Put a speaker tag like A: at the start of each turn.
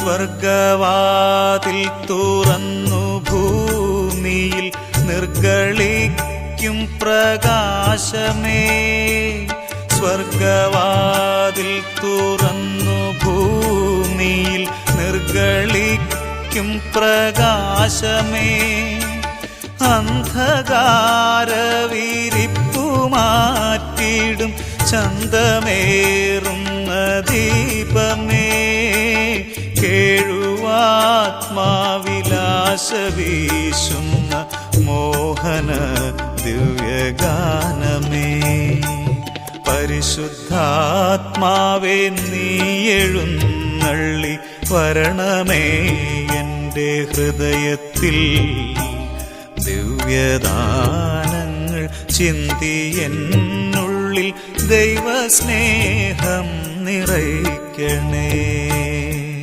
A: സ്വർഗവാതിൽ തുറന്നു ഭൂമിയിൽ നിർഗളിക്കും പ്രകാശമേ. സ്വർഗവാതിൽ തുറന്നു ഭൂമിയിൽ നിർഗളിക്കും പ്രകാശമേ. അന്ധകാരവിരിപ്പു മാറ്റിടും ചന്തമേറുന്ന ദീപമേ. കേഴുവാത്മാവിലാശ വീശുന്ന മോഹന ദിവ്യഗാനമേ. പരിശുദ്ധാത്മാവേ നീ എഴുന്നള്ളി വരണമേ എന്റെ ഹൃദയത്തിൽ. ദിവ്യദാനങ്ങൾ ചിന്തി എന്നുള്ളിൽ ദൈവസ്നേഹം നിറയ്ക്കണേ.